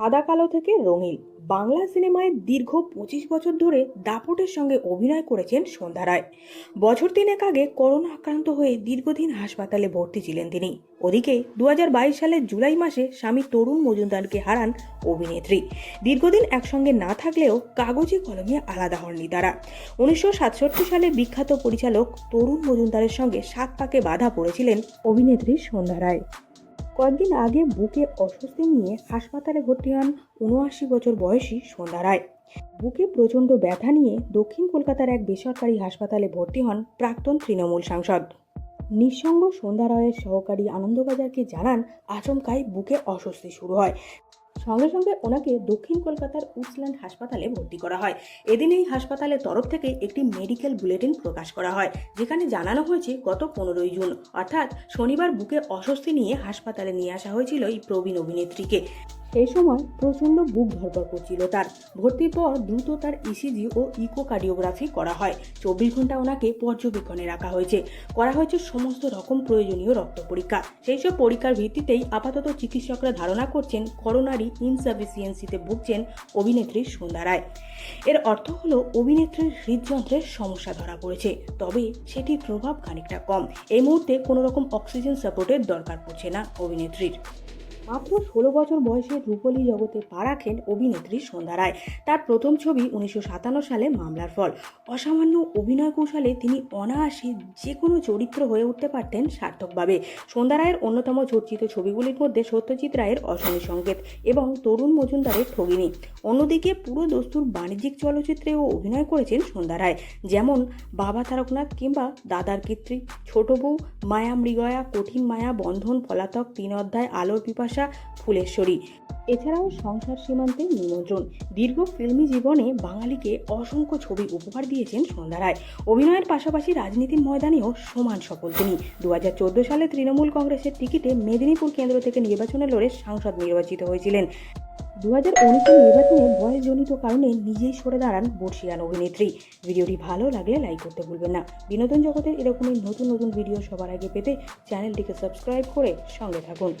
সাদা কালো থেকে রঙিন। বাংলা সিনেমায় দীর্ঘ পঁচিশ বছর ধরে দাপটের সঙ্গে অভিনয় করেছেন সন্ধ্যা রায়। বছর তিনেক আগে করোনা আক্রান্ত হয়ে দীর্ঘদিন হাসপাতালে ভর্তি ছিলেন তিনি। ওদিকে দু হাজার বাইশ সালের জুলাই মাসে স্বামী তরুণ মজুমদারকে হারান অভিনেত্রী। দীর্ঘদিন একসঙ্গে না থাকলেও কাগজে কলমে আলাদা হননি তারা। উনিশশো সাতষট্টি সালে বিখ্যাত পরিচালক তরুণ মজুমদারের সঙ্গে সাত পাকে বাধা পড়েছিলেন অভিনেত্রী সন্ধ্যা রায়। কয়েকদিন আগে বুকে অস্বস্তি নিয়ে হাসপাতালে ভর্তি হন উনআশি বছর বয়সী সন্ধ্যা রায়। বুকে প্রচণ্ড ব্যথা নিয়ে দক্ষিণ কলকাতার এক বেসরকারি হাসপাতালে ভর্তি হন প্রাক্তন তৃণমূল সাংসদ। নিঃসঙ্গ সন্ধ্যা রায়ের সহকারী আনন্দবাজারকে জানান, আচমকাই বুকে অস্বস্তি শুরু হয়। সঙ্গে সঙ্গে ওনাকে দক্ষিণ কলকাতার উসল্যান্ড হাসপাতালে ভর্তি করা হয়। এদিন এই হাসপাতালের তরফ থেকে একটি মেডিকেল বুলেটিন প্রকাশ করা হয়, যেখানে জানানো হয়েছে গত পনেরোই জুন। অর্থাৎ শনিবার বুকে অস্বস্তি নিয়ে হাসপাতালে নিয়ে আসা হয়েছিল এই প্রবীণ অভিনেত্রীকে। সেই সময় প্রচণ্ড বুক ধরপড় করছিল তার। ভর্তির পর দ্রুত তার ইসিজি ও ইকোকার্ডিওগ্রাফি করা হয়। চব্বিশ ঘণ্টা ওনাকে পর্যবেক্ষণে রাখা হয়েছে। করা হয়েছে সমস্ত রকম প্রয়োজনীয় রক্ত পরীক্ষা। সেই সব পরীক্ষার ভিত্তিতেই আপাতত চিকিৎসকরা ধারণা করছেন, করোনারি ইনসাফিসিয়েন্সিতে ভুগছেন অভিনেত্রী সন্ধ্যা রায়। এর অর্থ হলো অভিনেত্রীর হৃদযন্ত্রের সমস্যা ধরা পড়েছে। তবে সেটির প্রভাব খানিকটা কম। এই মুহূর্তে কোনো রকম অক্সিজেন সাপোর্টের দরকার পড়ছে না অভিনেত্রীর। মাত্র ষোলো বছর বয়সে রূপলী জগতে পা রাখেন অভিনেত্রী সন্ধ্যা রায়। তার প্রথম ছবি উনিশশো সাতান্ন সালে মামলার ফল। অসামান্য অভিনয় কৌশলে তিনি অনায়াসে যে কোনো চরিত্র হয়ে উঠতে পারতেন সার্থকভাবে। সন্ধ্যা রায়ের অন্যতম চর্চিত ছবিগুলির মধ্যে সত্যজিৎ রায়ের অশনি সংকেত এবং তরুণ মজুমদারের ঠগিনী। অন্যদিকে পুরো দস্তুর বাণিজ্যিক চলচ্চিত্রেও অভিনয় করেছেন সন্ধ্যা রায়। যেমন বাবা তারকনাথ কিংবা দাদার কীর্তি, ছোট বউ মায়া মৃগয়া, কঠিন মায়া বন্ধন, পলাতক, তিন অধ্যায়, আলোর পিপাসা ফুলেশ্বরী। এছাড়াও সংসার সীমান্তে নিমন্ত্রণ। দীর্ঘ ফিল্মি জীবনে বাঙালিকে অসংখ্য ছবি উপহার দিয়েছেন সন্ধ্যা রায়। অভিনয়ের পাশাপাশি রাজনীতির ময়দানেও সমান সফল তিনি। দুহাজার চোদ্দ সালে তৃণমূল কংগ্রেসের টিকিটে মেদিনীপুর কেন্দ্র থেকে নির্বাচনে লড়ে সাংসদ নির্বাচিত হয়েছিলেন। দু হাজার উনিশের নির্বাচনে বয়সজনিত কারণে নিজেই সরে দাঁড়ান বর্ষিয়ান অভিনেত্রী। ভিডিওটি ভালো লাগলে লাইক করতে ভুলবেন না। বিনোদন জগতের এরকমই নতুন নতুন ভিডিও সবার আগে পেতে চ্যানেলটিকে সাবস্ক্রাইব করে সঙ্গে থাকুন।